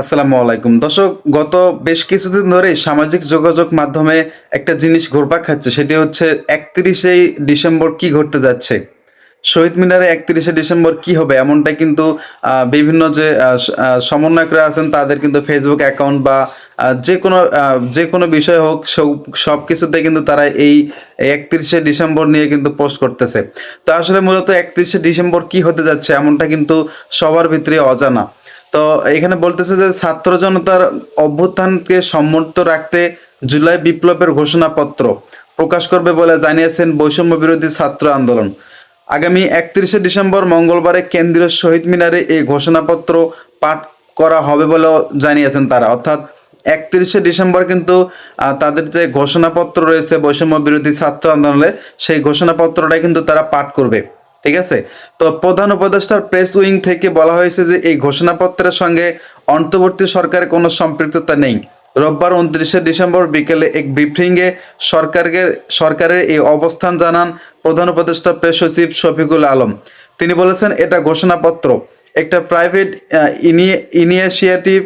আসসালামু আলাইকুম। দর্শক, গত বেশ কিছুদিন ধরে সামাজিক যোগাযোগ মাধ্যমে একটা জিনিস ঘুরপাক খাচ্ছে, সেটি হচ্ছে একত্রিশে ডিসেম্বর কি ঘটতে যাচ্ছে। শহীদ মিনারে একত্রিশে ডিসেম্বর কি হবে, এমনটা কিন্তু বিভিন্ন যে সমন্বয়করা আছেন, তাদের কিন্তু ফেসবুক অ্যাকাউন্ট বা যে কোনো যে কোনো বিষয় হোক, সব কিছুতে কিন্তু তারা এই একত্রিশে ডিসেম্বর নিয়ে কিন্তু পোস্ট করতেছে। তো আসলে মূলত একত্রিশে ডিসেম্বর কি হতে যাচ্ছে, এমনটা কিন্তু সবার ভিতরে অজানা। তো এখানে বলতেছে যে ছাত্র জনতার অভ্যুত্থানকে সম্মত রাখতে জুলাই বিপ্লবের ঘোষণাপত্র প্রকাশ করবে বলে জানিয়েছেন বৈষম্য বিরোধী ছাত্র আন্দোলন। আগামী একত্রিশে ডিসেম্বর মঙ্গলবারে কেন্দ্রীয় শহীদ মিনারে এই ঘোষণাপত্র পাঠ করা হবে বলেও জানিয়েছেন তারা। অর্থাৎ একত্রিশে ডিসেম্বর কিন্তু তাদের যে ঘোষণাপত্র রয়েছে বৈষম্য বিরোধী ছাত্র আন্দোলনে সেই ঘোষণাপত্রটাই কিন্তু তারা পাঠ করবে। ঠিক আছে? তো প্রধান উপদেষ্টার প্রেস উইং থেকে বলা হয়েছে যে, এই ঘোষণাপত্রের সঙ্গে অন্তর্বর্তী সরকারের কোনো সম্পৃক্ততা নেই। রোববার উনত্রিশে ডিসেম্বর বিকেলে এক ব্রিফিংয়ে সরকারকে, সরকারের এই অবস্থান জানান প্রধান উপদেষ্টা প্রেস সচিব শফিকুল আলম। তিনি বলেছেন, এটা ঘোষণাপত্র। একটা প্রাইভেট ইনিশিয়েটিভ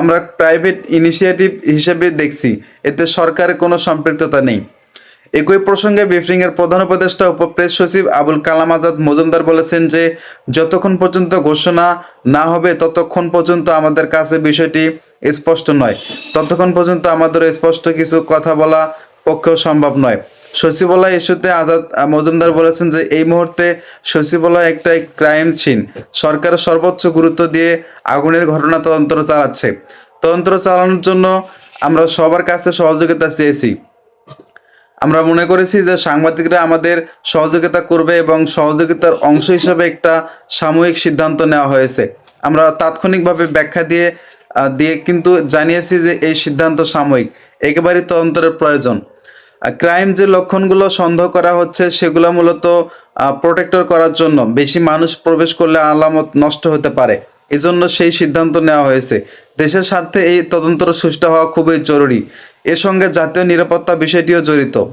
আমরা প্রাইভেট ইনিশিয়েটিভ হিসেবে দেখছি। এতে সরকারের কোনো সম্পৃক্ততা নেই। একই প্রসঙ্গে ব্রিফিংয়ের প্রধান উপদেষ্টা উপপ্রেস সচিব আবুল কালাম আজাদ মজুমদার বলেছেন যে, যতক্ষণ পর্যন্ত ঘোষণা না হবে, ততক্ষণ পর্যন্ত আমাদের কাছে বিষয়টি স্পষ্ট নয়। ততক্ষণ পর্যন্ত আমাদের স্পষ্ট কিছু কথা বলা পক্ষেও সম্ভব নয়। সচিবালয় ইস্যুতে আজাদ মজুমদার বলেছেন যে, এই মুহূর্তে সচিবালয় একটা ক্রাইম সিন। সরকার সর্বোচ্চ গুরুত্ব দিয়ে আগুনের ঘটনা তদন্ত চালাচ্ছে। তদন্ত চালানোর জন্য আমরা সবার কাছে সহযোগিতা চেয়েছি। আমরা মনে করেছি যে সাংবাদিকরা আমাদের সহযোগিতা করবে এবং সহযোগিতার অংশ হিসেবে একটা সাময়িক সিদ্ধান্ত নেওয়া হয়েছে। আমরা তাৎক্ষণিকভাবে ব্যাখ্যা দিয়ে দিয়ে কিন্তু জানিয়েছি যে এই সিদ্ধান্ত সাময়িক একেবারেই তদন্তের প্রয়োজন। ক্রাইম যে লক্ষণগুলো সন্দেহ করা হচ্ছে সেগুলো মূলত প্রোটেক্টর করার জন্য। বেশি মানুষ প্রবেশ করলে আলামত নষ্ট হতে পারে। এজন্য সেই সিদ্ধান্ত নেওয়া হয়েছে। দেশের স্বার্থে এই তদন্তর সুষ্ঠু হওয়া খুবই জরুরি। এর সঙ্গে জাতীয় নিরাপত্তা বিষয়টিও জড়িত।